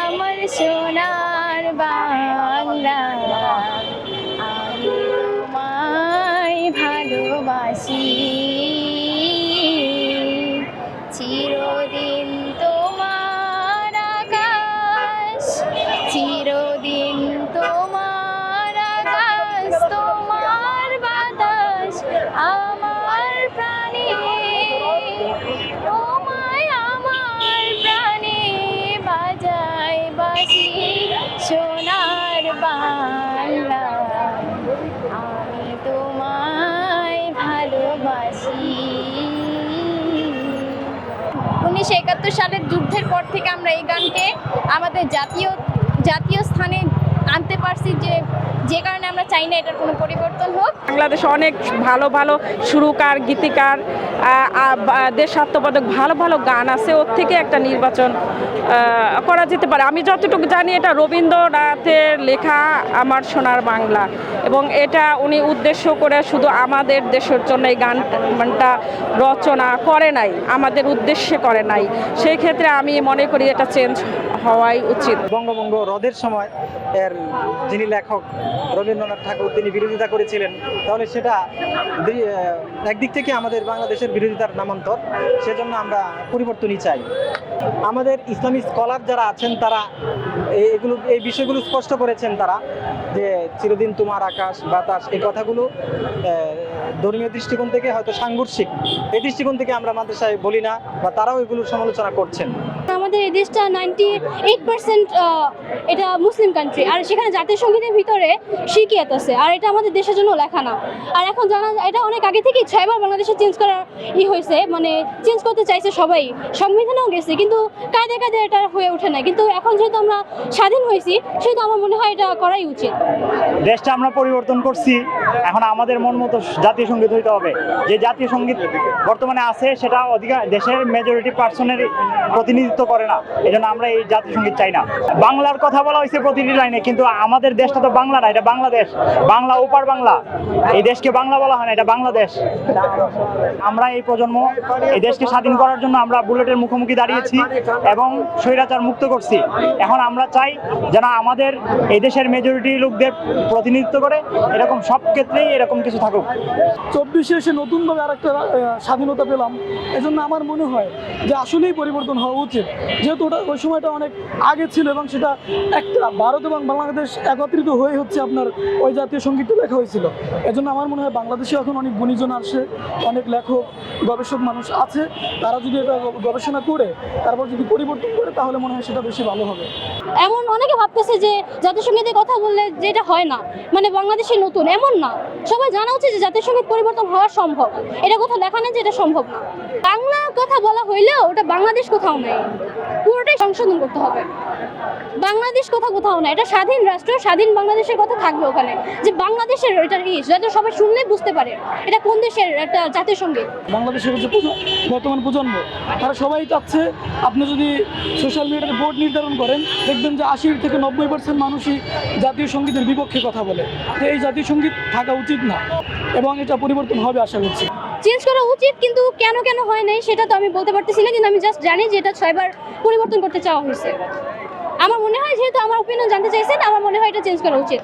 আমার সোনার বাংলা। আমি তোমায় ভালোবাসি। উনিশশো একাত্তর সালের যুদ্ধের পর থেকে আমরা এই গানকে আমাদের জাতীয় জাতীয় স্থানে আনতে পারছি যে যে কারণে আমরা চাই না এটার কোনো পরিবর্তন হোক। বাংলাদেশে অনেক ভালো ভালো সুরকার গীতিকার দেশাত্মবোধক ভালো ভালো গান আছে। ওর থেকে একটা নির্বাচন করা যেতে পারে। আমি যতটুকু জানি এটা রবীন্দ্রনাথের লেখা আমার সোনার বাংলা। এবং এটা উনি উদ্দেশ্য করে শুধু আমাদের দেশের জন্য এই গানটা রচনা করে নাই আমাদের উদ্দেশ্যে করে নাই। সেই ক্ষেত্রে আমি মনে করি এটা চেঞ্জ হওয়াই উচিত। বঙ্গবঙ্গ রদের সময় এর যিনি লেখক রবীন্দ্রনাথ ঠাকুর, তিনি বিরোধিতা করেছিলেন, তাহলে সেটা একদিক থেকে আমাদের বাংলাদেশের বিরোধিতার নামান্তর, সেজন্য আমরা পরিবর্তনই চাই। আমাদের ইসলামী স্কলার যারা আছেন, তারা এগুলো, এই বিষয়গুলো স্পষ্ট করেছেন তারা, যে চিরদিন তোমার আকাশ, বাতাস, এই কথাগুলো ধর্মীয় দৃষ্টিকোণ থেকে হয়তো সাংঘর্ষিক। এই দৃষ্টিকোণ থেকে আমরা মাদ্রাসায় বলি না, বা তারাও এগুলোর সমালোচনা করছেন। আমাদের এই দেশটা নাইনটি এইট পার্সেন্ট এটা মুসলিম কান্ট্রি আর সেখানে জাতীয় সঙ্গীতের ভিতরে শিকিয়াত আছে আর এটা আমাদের দেশের জন্য লেখা না। আর এখন জানা এটা অনেক আগে থেকেই ছয়বার বাংলাদেশে চেঞ্জ করার ই হয়েছে। মানে চেঞ্জ করতে চাইছে সবাই। সংবিধানেও গেছে, কিন্তু কায়দে কায়দে এটা হয়ে ওঠে না কিন্তু এখন যেহেতু আমরা স্বাধীন হয়েছি, সেহেতু আমার মনে হয় এটা করাই উচিত। দেশটা আমরা পরিবর্তন করছি। এখন আমাদের মন মতো জাতীয় সংগীত হইতে হবে। যে জাতীয় সংগীত বর্তমানে আছে, সেটা অধিকার দেশের মেজরিটি পার্সনের প্রতিনিধিত্ব করে না। এই জন্য আমরা এই জাতীয় সংগীত চাই না। বাংলার কথা বলা হয়েছে প্রতিটি লাইনে, কিন্তু আমাদের দেশটা তো বাংলা না, এটা বাংলাদেশ। বাংলা ওপার বাংলা। এই দেশকে বাংলা বলা হয় না, এটা বাংলাদেশ। আমরা এই প্রজন্ম এই দেশকে স্বাধীন করার জন্য আমরা বুলেটের মুখোমুখি দাঁড়িয়েছি এবং স্বৈরাচার মুক্ত করছি। এখন আমরা চাই যেন আমাদের এই দেশের মেজরিটি লোকদের প্রতিনিধিত্ব করে। এরকম সব ক্ষেত্রেই এরকম কিছু থাকুক। চব্বিশে এসে নতুনভাবে আরেকটা স্বাধীনতা পেলাম। এজন্য আমার মনে হয় যে আসলেই পরিবর্তন হওয়া উচিত। যেহেতু ওটা ওই সময়টা অনেক আগে ছিল এবং সেটা একটা ভারত এবং বাংলাদেশ একত্রিত হয়ে হচ্ছে আপনার ওই জাতীয় সঙ্গীতটা লেখা হয়েছিল। এজন্য আমার মনে হয় বাংলাদেশে এখন অনেক গুণীজন আসে, অনেক লেখক, গবেষক মানুষ আছে। তারা যদি এটা গবেষণা করে, তারপর যদি পরিবর্তন করে, তাহলে মনে হয় সেটা বেশি ভালো হবে। এমন অনেকে ভাবতেছে যে জাতীয় সঙ্গীতের কথা বললে যে এটা হয় না মানে বাংলাদেশে নতুন, এমন না। সবাই জানা উচিত যে জাতীয় সংগীত পরিবর্তন হওয়া সম্ভব। এটা কোথাও লেখা নেই যে এটা সম্ভব না। বাংলা কথা বলা হইলেও ওটা বাংলাদেশ কোথাও নেই। পুরোটাই সংশোধন করতে হবে। বাংলাদেশ কোথাও কোথাও না, এটা স্বাধীন রাষ্ট্র, স্বাধীন বাংলাদেশের কথা থাকবে ওখানে। যে বাংলাদেশের এটা ই যাতে সবাই শুনলে বুঝতে পারে। এটা কোন দেশের, একটা জাতীয় সংগীত বাংলাদেশের যে বর্তমান প্রজন্ম, তারা সবাই চাচ্ছে আপনি যদি সোশ্যাল মিডিয়াতে বোর্ড নির্ধারণ করেন, দেখবেন যে আশি থেকে নব্বই পার্সেন্ট মানুষই জাতীয় সঙ্গীতের বিপক্ষে কথা বলে। তো এই জাতীয় সংগীত থাকা উচিত না, এবং এটা পরিবর্তন হবে আশা করছি। চেঞ্জ করা উচিত, কিন্তু কেন কেন হয় নাই সেটা তো আমি বলতে পারতেছি না, কিন্তু আমি জাস্ট জানি যে এটা ছয়বার পরিবর্তন করতে চাওয়া হয়েছে। আমার মনে হয় যেহেতু আমার ওপিনিয়ন জানতে চাইছেন, আমার মনে হয় এটা চেঞ্জ করা উচিত।